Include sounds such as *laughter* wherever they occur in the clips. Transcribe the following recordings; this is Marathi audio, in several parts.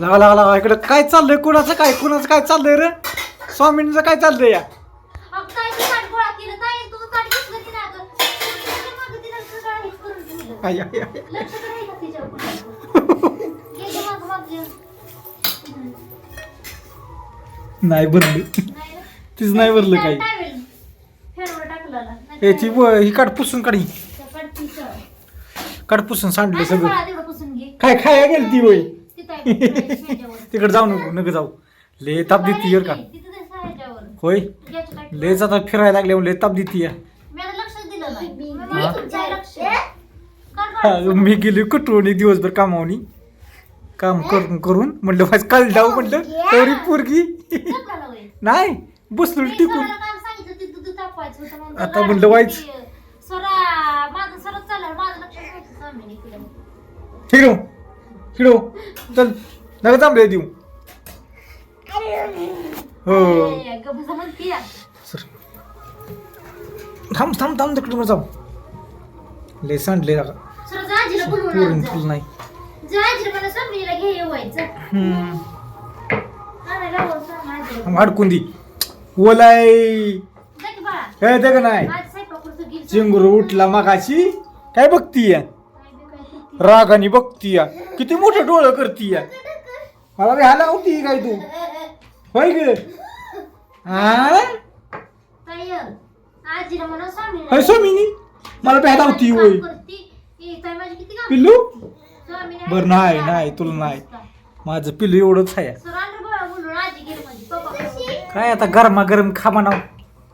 लागा लागा लागा इकडं काय चाललंय? कुणाचं काय? कुणाचं काय चाललंय रे? स्वामींचं काय चाललंय या? नाही भरलं? तीच नाही भरलं काही. हे ती व- ही काढ पुसून काढ. ही. काढ पुसून सांडलं सगळं. काय खाया गेली ती वय तिकडे जाऊ नको नका जाऊ. ले ताप देती यर का. होय? लेच आता फिरायला लागले ले ताप देती या मी गेली कुठून? दिवसभर कामावनी. काम करून करून म्हणलं वाज काल जाऊ म्हणलं तरी पोरगी. नाही बसलो टिकून. स्वराला काम सांगितलं ते दूध तापवायचं होतं म्हणून. आता म्हणलं वाईच. की, हिरो चल नका थांबले देऊ. हो. सर. थांब थांब थांब तिकडे जाऊ. ले सांडले बोलवून पुरण. फुल नाही. अडकून दी. ओलाय. की हे ते नाही चिंगरू उठला मागाशी. काय बघतीय? करती. रागाने बघतीय. किती मोठं डोळं करतीय. मला बी हाला होती काय तू? होय ग हा? ताई, आजीला म्हणा स्वामीला. होय स्वामिनी? मला बी हाला होती काम होय. करती. ए, ताई माझी किती काम? पिल्लू? स्वामीने बरं, नाही, नाही, तुला नाही. माझं पिल्लू एवढंच आहे. सर आंध्र गोळा बोलून आजी गेली माझी. पप्पा काय आता गरमागरम खा म्हणाव?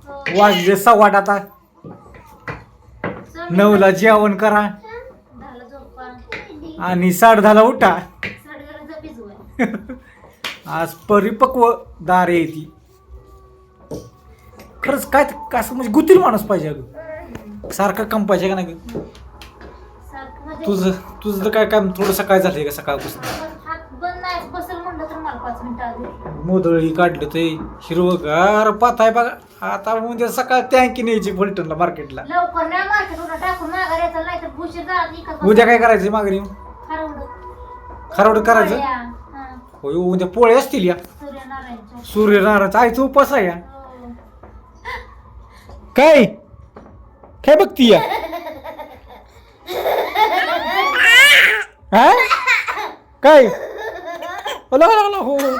हो. वाजले सव्वाट आता. नऊला जेवण करा. आणि साडे दहाला उठा. *laughs* आज परिपक्व दार आहे ती. खरंच काय असं म्हणजे गुतील माणूस पाहिजे अगं. सारखं काम पाहिजे का नाही तुझं तुझं काय काम थोडं सकाळ झालंय का सकाळपासून? मोदळी काढलं ते हिरवगार पात आहे बघा. आता म्हणजे सकाळ टँकी न्यायची फलटणला मार्केटला झाला उद्या काय करायचं मागणी. खरवड करायचं? हा, होय उद्या पोळे असतील या. सूर्यनारायणचा आईचा उपास आहे या. हो. काय? काय बघती या? हा? काय? हो हो.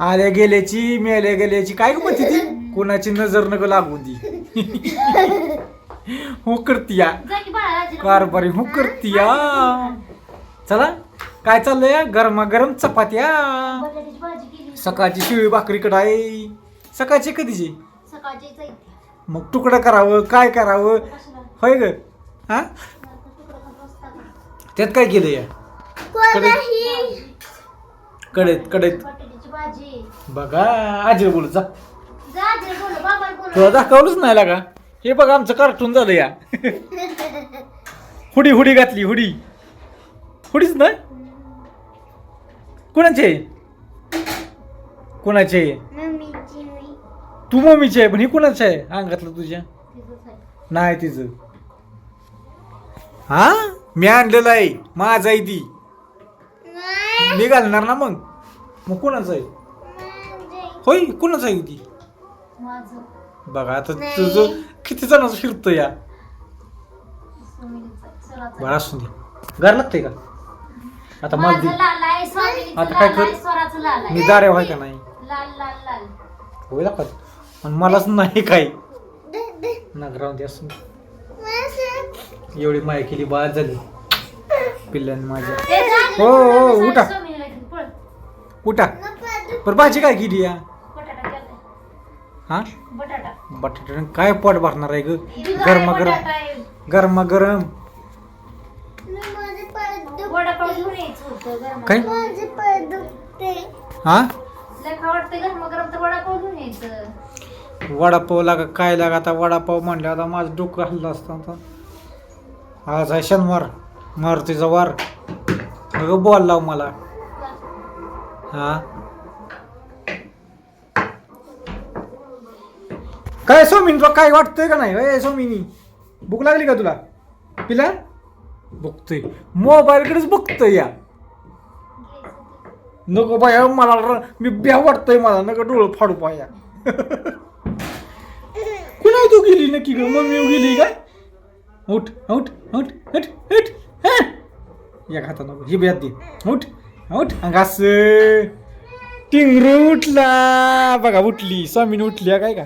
आल्या गेल्याची मेल्या गेल्याची काय म्हणते ती? कोणाची नजर नग लागू दी हो करती या जा की बाळा आजीला कारभारी हो करती या चला काय चाललंय? गरमागरम चपात्या. सकाळची शिळी भाकरी कढाई. सकाळची कधीची? मग तुकडं करावं काय करावं? होय ग. हा? त्यात काय केलं या कडेत कडेत बटाट्याची भाजी. बघा आजी बोलत जा. तुला दाखवलंच नाही लागा. हे बघा आमचं कार्टून झालं या. हुडी हुडी घातली हुडी. हुडीच ना कोणाची? आहे कोणाची तू मम्मीची आहे पण ही कोणाची आहे? अंगातलं तुझ्या. नाही तिचं. हा? मी आणलेलं आहे. माझं आहे ती. मी घालणार ना मग? मग कोणाचं आहे. होय कोणाचं आहे ती? माझं. बघा आता तुझं किती जणांचं फिरतं या बरं असू दे घर लागतंय का आता मला माझं दे आता काय कर? मी दारे व्हाय का नाही लाल लाल लाल होय का पण मलाच नाही काय दे असू दे. एवढी माया केली बाद झाली पिल्ल्याने माझ्या जा हो, हो, उठा. घेऊन पळ. उठा बरं भाजी काय केली या. हा? बटाटा. काय पोट भरणार आहे ग? वडापाव घेऊन यायचं होतं गरम काय? हा? वाटतं गरम गरम तर वडापाव घेऊन यायचं. वडापाव लागा काय लागा आता? वडापाव म्हणलं आता माझं डोकं हल्लं असतं आता. आज आहे शनिवार मारुतीचा वार. अगं बॉल लाव मला. हा? काय सोमीन तुला काय वाटतंय का नाही? ए सोमिनी भूक लागली का तुला? पिला? बघतोय मोबाईलकडेच बघतोय या. नको बाया मला र- मी ब्या वाटतोय मला. नका डोळं फाडू पाया कुणा तू गेली नक्की ग? मम्मी गेली काय उठ उठ उठ उठ उठ हा. या खाता नको ही ब्या दे. उठ उठ. घास टिंगरू उठला. बघा उठली. स्वामीने उठली हा काय का?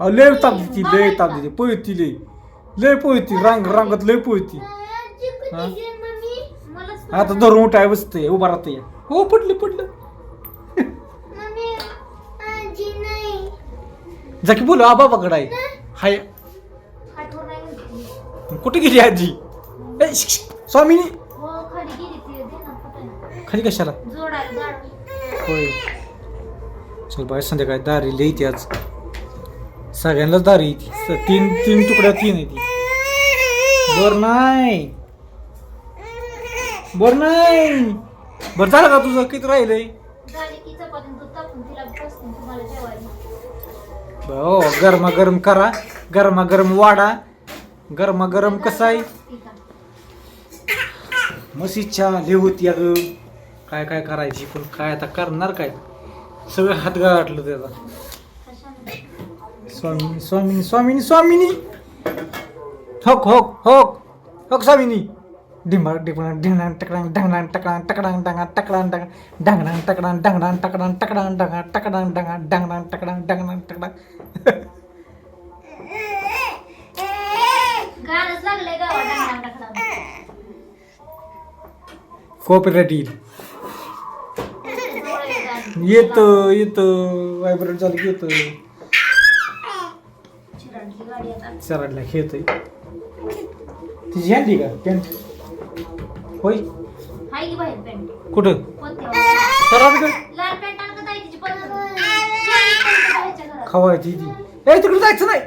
लय ताप देती लय ताप देते पळती लय. लय पळती रांग रांगत लय पळती. आता धरून उठाय बसते उभा राहते हो पडलं पडलं. मम्मी, आजी नाही. जा की बोल आबाबाकडे आहे. हाय. कुठे गेली आजी. स्वामिनी. हो, खाली कशाला. होय. चल बाय संध्याकाळी दारी लिहिते आज. सगळ्यांनाच दारी येते. स- तीन तीन तुकड्या तीन आहे ती बर नाही. बर नाही. बर झालं का तुझं? किती राहिलंय? झाली की चपाती दूध टाकून तिला तुम्हाला जेवायला हो गरमा गरम करा. गरमा गरम वाडा. गरमा गरम कसा आहे ठीक आहे. मस्त इच्छा लय होती अगं. काय काय करायची? पण काय आता करणार काय? सगळं हात गाठलं त्याचा? स्वामिनी स्वामिनी स्वामिनी स्वामिनी! होक होक होक होक स्वामिनी! डिंबा डिंबा ढिंगणांग टकडांग ढंगणांग टकडांग टकडांग डांगा टकडांग डांगा ढंगणांग टकडांग ढंगणांग टकडांग टकडांग डांगा टकडांग डांगा ढंगणांग टकडांग ढंगणांग टकडांग गाणंच लागलंय गावात डांग डांग डांग. कॉपीराईट येईल डोळे गाणं. येतं येतं. व्हायब्रेट झालं की येतं. सराडला खेळतोय तिची आणली का? पॅन्ट होय? हाय की बाहेर पॅन्ट कुठं? कोणत्या सराड का लाल पॅन्ट आणलं ताई तिची पण बाहेरच्या घरात. खवायची ती. ए तिकडे जायचं नाही.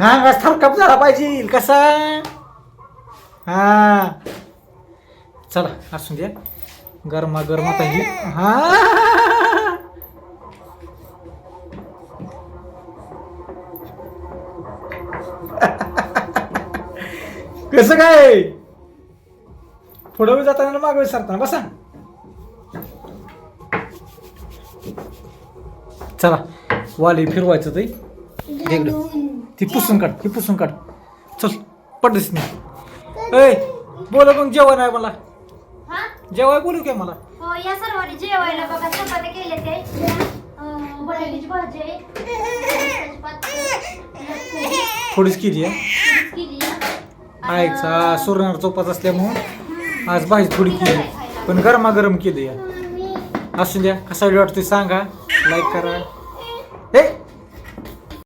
हा बस थरकाप झाला पाहिजे. कसा? हा. चला असू द्या गरमा गरमा पाहिजे हा. *laughs* कसं काय? पुढे जाताना मागे सरताना बसा चला वाली फिरवायचं ते. ती पुसून काढ ती पुसून काढ. चल पडलीस नाही ऐ बोला मग जेवण आहे मला. हा? जेवाय बोलू काय मला? हो या सर्वांनी जेवायला बघा चपात्या केले ते अं, बटाट्याची भाजी आहे. रस्त्याची पातळ, थोडीच केली आहे. केली आहे. आईचा सूर्यनार चोपाच असल्यामुळं आज भाजी थोडी केली पण गरमागरम केली आहे. असू द्या कसा व्हिडिओ वाटते सांगा. लाईक करा. ए